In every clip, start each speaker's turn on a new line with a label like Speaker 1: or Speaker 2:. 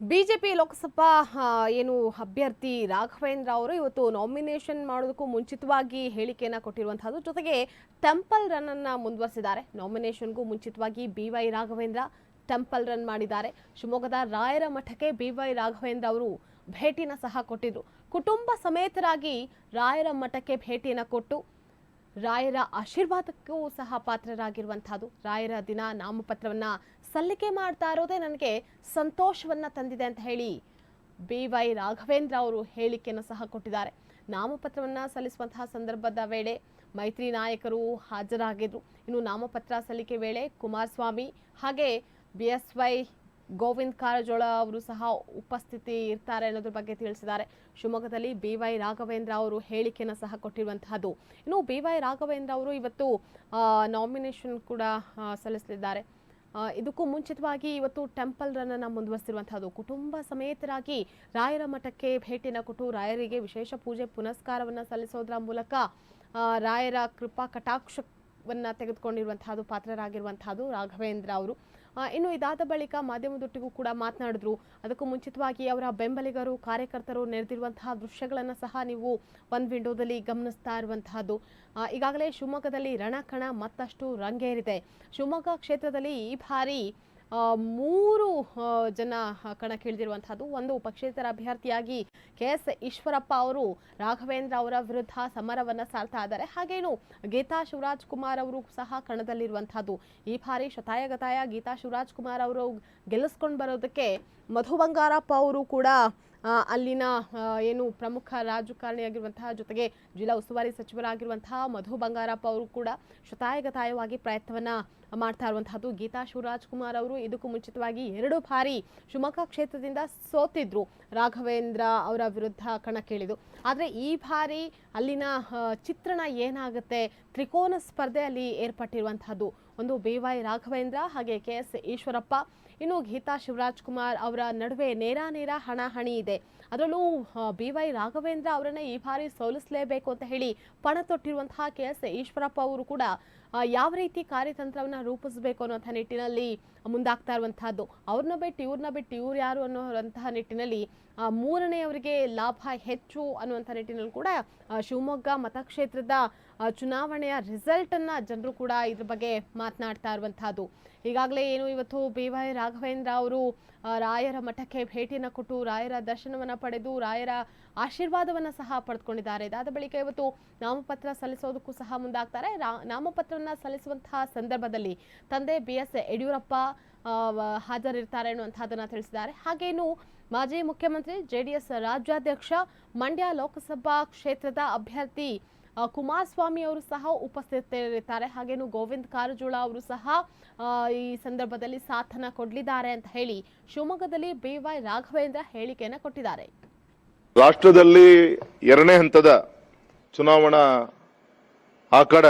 Speaker 1: BJP Lok Sabha ಏನು ಅಭ್ಯರ್ಥಿ ರಾಘವೇಂದ್ರ ಅವರು ಇವತ್ತು ನಾಮಿನೇಷನ್ ಮಾಡೋದಕ್ಕೂ ಮುಂಚಿತವಾಗಿ ಹೇಳಿಕೆಯನ್ನ ಕೊಟ್ಟಿರುವಂತಹದ್ದು. ಜೊತೆಗೆ ಟೆಂಪಲ್ ರನ್ ಅನ್ನ ಮುಂದುವರೆಸಿದ್ದಾರೆ. ನಾಮಿನೇಷನ್ಗೂ ಮುಂಚಿತವಾಗಿ B Y Raghavendra temple run ಮಾಡಿದ್ದಾರೆ. ಶಿವಮೊಗ್ಗದ ರಾಯರ ಮಠಕ್ಕೆ ಬಿ ವೈ ರಾಘವೇಂದ್ರ ಅವರು ಭೇಟಿನ ಸಹ ಕೊಟ್ಟಿದ್ರು. ಕುಟುಂಬ ಸಮೇತರಾಗಿ ರಾಯರ ಮಠಕ್ಕೆ ಭೇಟಿಯನ್ನು ಕೊಟ್ಟು ರಾಯರ ಆಶೀರ್ವಾದಕ್ಕೂ ಸಹ ಪಾತ್ರರಾಗಿರುವಂಥದ್ದು. ರಾಯರ ದಿನ ನಾಮಪತ್ರವನ್ನ ಸಲ್ಲಿಕೆ ಮಾಡ್ತಾ ಇರೋದೇ ನನಗೆ ಸಂತೋಷವನ್ನ ತಂದಿದೆ ಅಂತ ಹೇಳಿ ಬಿ ವೈ ರಾಘವೇಂದ್ರ ಅವರು ಹೇಳಿಕೆಯನ್ನು ಸಹ ಕೊಟ್ಟಿದ್ದಾರೆ. ನಾಮಪತ್ರವನ್ನ ಸಲ್ಲಿಸುವಂತಹ ಸಂದರ್ಭದ ವೇಳೆ ಮೈತ್ರಿ ನಾಯಕರು ಹಾಜರಾಗಿದ್ದರು ಇನ್ನು ನಾಮಪತ್ರ ಸಲ್ಲಿಕೆ ವೇಳೆ ಕುಮಾರಸ್ವಾಮಿ ಹಾಗೆ B S Y Govind Karjol ಅವರು ಸಹ ಉಪಸ್ಥಿತಿ ಇರ್ತಾರೆ ಅನ್ನೋದ್ರ ಬಗ್ಗೆ ತಿಳಿಸಿದ್ದಾರೆ. ಶಿವಮೊಗ್ಗದಲ್ಲಿ ಬಿ ವೈ ರಾಘವೇಂದ್ರ ಅವರು ಹೇಳಿಕೆಯನ್ನು ಸಹ ಕೊಟ್ಟಿರುವಂತಹದ್ದು. ಇನ್ನು ಬಿ ವೈ ರಾಘವೇಂದ್ರ ಅವರು ಇವತ್ತು ನಾಮಿನೇಷನ್ ಕೂಡ ಸಲ್ಲಿಸಲಿದ್ದಾರೆ. ಇದಕ್ಕೂ ಮುಂಚಿತವಾಗಿ ಇವತ್ತು ಟೆಂಪಲ್ ರನ್ ಅನ್ನ ಮುಂದುವರಿಸಿರುವಂತಹದ್ದು. ಕುಟುಂಬ ಸಮೇತರಾಗಿ ರಾಯರ ಮಠಕ್ಕೆ ಭೇಟಿನ ಕೊಟ್ಟು ರಾಯರಿಗೆ ವಿಶೇಷ ಪೂಜೆ ಪುನಸ್ಕಾರವನ್ನು ಸಲ್ಲಿಸೋದ್ರ ಮೂಲಕ ರಾಯರ ಕೃಪಾ ಕಟಾಕ್ಷವನ್ನು ತೆಗೆದುಕೊಂಡಿರುವಂತಹದ್ದು, ಪಾತ್ರರಾಗಿರುವಂತಹದ್ದು ರಾಘವೇಂದ್ರ ಅವರು. ಇನ್ನು ಇದಾದ ಬಳಿಕ ಮಾಧ್ಯಮದೊಟ್ಟಿಗೂ ಕೂಡ ಮಾತನಾಡಿದ್ರು. ಅದಕ್ಕೂ ಮುಂಚಿತವಾಗಿ ಅವರ ಬೆಂಬಲಿಗರು, ಕಾರ್ಯಕರ್ತರು ನೆರೆದಿರುವಂತಹ ದೃಶ್ಯಗಳನ್ನು ಸಹ ನೀವು ಒಂದು ವಿಂಡೋದಲ್ಲಿ ಗಮನಿಸ್ತಾ ಇರುವಂತಹದ್ದು. ಈಗಾಗಲೇ ಶಿವಮೊಗ್ಗದಲ್ಲಿ ರಣಕಣ ಮತ್ತಷ್ಟು ರಂಗೇರಿದೆ. ಶಿವಮೊಗ್ಗ ಕ್ಷೇತ್ರದಲ್ಲಿ ಈ ಬಾರಿ ಮೂರು ಜನ ಕಣಕ್ಕಿಳಿದಿರುವಂತಹದ್ದು. ಒಂದು ಪಕ್ಷೇತರ ಅಭ್ಯರ್ಥಿಯಾಗಿ ಕೆ ಎಸ್ ಈಶ್ವರಪ್ಪ ಅವರು ರಾಘವೇಂದ್ರ ಅವರ ವಿರುದ್ಧ ಸಮರವನ್ನ ಸಾರ್ತಾ ಇದ್ದಾರೆ. ಹಾಗೇನು ಗೀತಾ ಶಿವರಾಜ್ ಕುಮಾರ್ ಅವರು ಸಹ ಕಣದಲ್ಲಿರುವಂತಹದ್ದು. ಈ ಬಾರಿ ಶತಾಯಗತಾಯ ಗೀತಾ ಶಿವರಾಜ್ ಕುಮಾರ್ ಅವರು ಗೆಲ್ಲಿಸ್ಕೊಂಡು ಬರೋದಕ್ಕೆ ಮಧು ಬಂಗಾರಪ್ಪ ಅವರು ಕೂಡ ಅಲ್ಲಿನ ಏನು ಪ್ರಮುಖ ರಾಜಕಾರಣಿಯಾಗಿರುವಂತಹ ಜೊತೆಗೆ ಜಿಲ್ಲಾ ಉಸ್ತುವಾರಿ ಸಚಿವರಾಗಿರುವಂತಹ ಮಧು ಬಂಗಾರಪ್ಪ ಅವರು ಕೂಡ ಶತಾಯಗತಾಯವಾಗಿ ಪ್ರಯತ್ನವನ್ನ ಮಾಡ್ತಾ ಇರುವಂತಹದ್ದು. ಗೀತಾ ಶಿವರಾಜ್ ಕುಮಾರ್ ಅವರು ಇದಕ್ಕೂ ಮುಂಚಿತವಾಗಿ ಎರಡು ಬಾರಿ ಶಿವಮೊಗ್ಗ ಕ್ಷೇತ್ರದಿಂದ ಸೋತಿದ್ರು. ರಾಘವೇಂದ್ರ ಅವರ ವಿರುದ್ಧ ಕಣಕ್ಕಿಳಿದು ಆದರೆ ಈ ಬಾರಿ ಅಲ್ಲಿನ ಚಿತ್ರಣ ಏನಾಗುತ್ತೆ? ತ್ರಿಕೋನ ಸ್ಪರ್ಧೆ ಅಲ್ಲಿ ಏರ್ಪಟ್ಟಿರುವಂತಹದ್ದು. ಒಂದು ಬಿ ವೈ ರಾಘವೇಂದ್ರ ಹಾಗೆ ಕೆ ಎಸ್ ಈಶ್ವರಪ್ಪ. ಇನ್ನು ಗೀತಾ ಶಿವರಾಜ್ ಕುಮಾರ್ ಅವರ ನಡುವೆ ನೇರ ನೇರ ಹಣಾಹಣಿ ಇದೆ. ಅದರಲ್ಲೂ ಬಿ ವೈ ರಾಘವೇಂದ್ರ ಅವರನ್ನ ಈ ಬಾರಿ ಸೋಲಿಸಲೇಬೇಕು ಅಂತ ಹೇಳಿ ಪಣ ತೊಟ್ಟಿರುವಂತಹ ಕೆ ಎಸ್ ಈಶ್ವರಪ್ಪ ಅವರು ಕೂಡ ಯಾವ ರೀತಿ ಕಾರ್ಯತಂತ್ರವನ್ನ ರೂಪಿಸಬೇಕು ಅನ್ನೋಂಥ ನಿಟ್ಟಿನಲ್ಲಿ ಮುಂದಾಗ್ತಾ ಇರುವಂತಹದ್ದು. ಅವ್ರನ್ನ ಬಿಟ್ಟು ಇವ್ರನ್ನ ಬಿಟ್ಟು ಇವ್ರು ಯಾರು ಅನ್ನೋಂತಹ ನಿಟ್ಟಿನಲ್ಲಿ ಮೂರನೆಯವರಿಗೆ ಲಾಭ ಹೆಚ್ಚು ಅನ್ನುವಂಥ ನಿಟ್ಟಿನಲ್ಲಿ ಕೂಡ ಶಿವಮೊಗ್ಗ ಮತಕ್ಷೇತ್ರದ ಚುನಾವಣೆಯ ರಿಸಲ್ಟ್ ಅನ್ನ ಜನರು ಕೂಡ ಇದ್ರ ಬಗ್ಗೆ ಮಾತನಾಡ್ತಾ ಇರುವಂತಹದ್ದು ಈಗಾಗಲೇ ಏನು ಇವತ್ತು ಬಿ ವೈ ರಾಘವೇಂದ್ರ ಅವರು ರಾಯರ ಮಠಕ್ಕೆ ಭೇಟಿಯನ್ನು ಕೊಟ್ಟು, ರಾಯರ ದರ್ಶನವನ್ನು ಪಡೆದು, ರಾಯರ ಆಶೀರ್ವಾದವನ್ನು ಸಹ ಪಡೆದುಕೊಂಡಿದ್ದಾರೆ. ಇದಾದ ಬಳಿಕ ಇವತ್ತು ನಾಮಪತ್ರ ಸಲ್ಲಿಸೋದಕ್ಕೂ ಸಹ ಮುಂದಾಗ್ತಾರೆ. ನಾಮಪತ್ರವನ್ನ ಸಲ್ಲಿಸುವಂತಹ ಸಂದರ್ಭದಲ್ಲಿ ತಂದೆ ಬಿ ಎಸ್ ಯಡಿಯೂರಪ್ಪ ಹಾಜರಿರ್ತಾರೆ ಅನ್ನುವಂಥದ್ದನ್ನು ತಿಳಿಸಿದ್ದಾರೆ. ಹಾಗೇನು ಮಾಜಿ ಮುಖ್ಯಮಂತ್ರಿ ಜೆಡಿಎಸ್ ರಾಜ್ಯಾಧ್ಯಕ್ಷ ಮಂಡ್ಯ ಲೋಕಸಭಾ ಕ್ಷೇತ್ರದ ಅಭ್ಯರ್ಥಿ ಕುಮಾರಸ್ವಾಮಿ ಅವರು ಸಹ ಉಪಸ್ಥಿತರಿರ್ತಾರೆ. ಹಾಗೇನು ಗೋವಿಂದ ಕಾರಜೋಳ ಅವರು ಸಹ ಈ ಸಂದರ್ಭದಲ್ಲಿ ಸಾಥನ ಕೊಡಲಿದ್ದಾರೆ ಅಂತ ಹೇಳಿ ಶಿವಮೊಗ್ಗದಲ್ಲಿ ಬಿ ವೈ ರಾಘವೇಂದ್ರ ಹೇಳಿಕೆಯನ್ನು ಕೊಟ್ಟಿದ್ದಾರೆ.
Speaker 2: ರಾಷ್ಟ್ರದಲ್ಲಿ ಎರಡನೇ ಹಂತದ ಚುನಾವಣಾ ಆಕಡ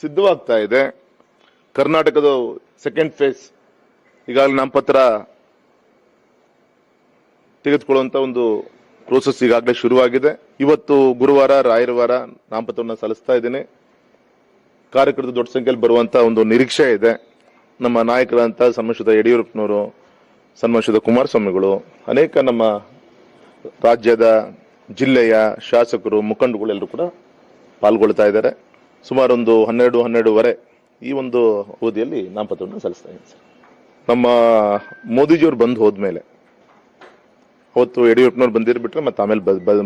Speaker 2: ಸಿದ್ಧವಾಗ್ತಾ ಇದೆ. ಕರ್ನಾಟಕದ ಸೆಕೆಂಡ್ ಫೇಸ್ ಈಗಾಗಲೇ ನಾಮಪತ್ರ ತೆಗೆದುಕೊಳ್ಳುವಂತ ಒಂದು ಪ್ರೋಸೆಸ್ ಈಗಾಗಲೇ ಶುರುವಾಗಿದೆ. ಇವತ್ತು ಗುರುವಾರ, ರಾಯರವಾರ ನಾಮಪತ್ರವನ್ನು ಸಲ್ಲಿಸ್ತಾ ಇದ್ದೀನಿ. ಕಾರ್ಯಕರ್ತರು ದೊಡ್ಡ ಸಂಖ್ಯೆಯಲ್ಲಿ ಬರುವಂತ ಒಂದು ನಿರೀಕ್ಷೆ ಇದೆ. ನಮ್ಮ ನಾಯಕರಂತ ಸನ್ಮಾನಿಸಿದ ಯಡಿಯೂರಪ್ಪನವರು ಸನ್ಮಾನಿಸಿದ ಕುಮಾರಸ್ವಾಮಿಗಳು, ಅನೇಕ ನಮ್ಮ ರಾಜ್ಯದ ಜಿಲ್ಲೆಯ ಶಾಸಕರು ಮುಖಂಡಗಳೆಲ್ಲರೂ ಕೂಡ ಪಾಲ್ಗೊಳ್ತಾ ಇದ್ದಾರೆ. ಸುಮಾರು ಒಂದು ಹನ್ನೆರಡು, ಹನ್ನೆರಡೂವರೆ ಈ ಒಂದು ಅವಧಿಯಲ್ಲಿ ನಾಮಪತ್ರವನ್ನು ಸಲ್ಲಿಸ್ತಾ ಇದ್ದೀನಿ ಸರ್. ನಮ್ಮ ಮೋದಿಜಿಯವ್ರು ಬಂದು ಹೋದ್ಮೇಲೆ, ಅವತ್ತು ಯಡಿಯೂರಪ್ಪನವ್ರು ಬಂದಿರ್ಬಿಟ್ರೆ ಮತ್ತೆ ಆಮೇಲೆ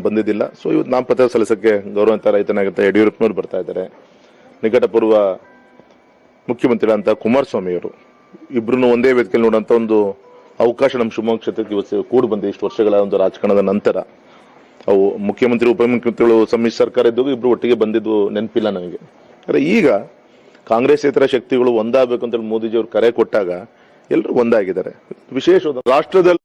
Speaker 2: ಬಂದಿದ್ದಿಲ್ಲ. ಸೊ ಇವತ್ತು ನಾಮಪತ್ರ ಸಲ್ಲಿಸಕ್ಕೆ ಗೌರವಂತ ರೈತನಾಗಿರ್ತಾರೆ ಯಡಿಯೂರಪ್ಪನವ್ರು ಬರ್ತಾ ಇದ್ದಾರೆ. ನಿಕಟಪೂರ್ವ ಮುಖ್ಯಮಂತ್ರಿ ಅಂತ ಕುಮಾರಸ್ವಾಮಿಯವರು ಇಬ್ಬರನ್ನು ಒಂದೇ ವೇದಿಕೆಯಲ್ಲಿ ನೋಡೋಂಥ ಒಂದು ಅವಕಾಶ ನಮ್ಮ ಶಿವಮೊಗ್ಗ ಕ್ಷೇತ್ರಕ್ಕೆ ಇವತ್ತು ಕೂಡಿ ಬಂದಿದೆ. ಇಷ್ಟು ವರ್ಷಗಳ ಒಂದು ರಾಜಕಾರಣದ ನಂತರ ಅವು ಮುಖ್ಯಮಂತ್ರಿ, ಉಪಮುಖ್ಯಮಂತ್ರಿಗಳು ಸಮ್ಮಿಶ್ರ ಸರ್ಕಾರ ಇದ್ದಾಗ ಇಬ್ರು ಒಟ್ಟಿಗೆ ಬಂದಿದ್ದು ನೆನಪಿಲ್ಲ ನನಗೆ ಆದರೆ ಈಗ ಕಾಂಗ್ರೆಸ್ಸೇತರ ಶಕ್ತಿಗಳು ಒಂದಾಗಬೇಕು ಅಂತೇಳಿ ಮೋದಿಜಿಯವರು ಕರೆ ಕೊಟ್ಟಾಗ ಎಲ್ಲರೂ ಒಂದಾಗಿದ್ದಾರೆ. ವಿಶೇಷ ರಾಷ್ಟ್ರದಲ್ಲಿ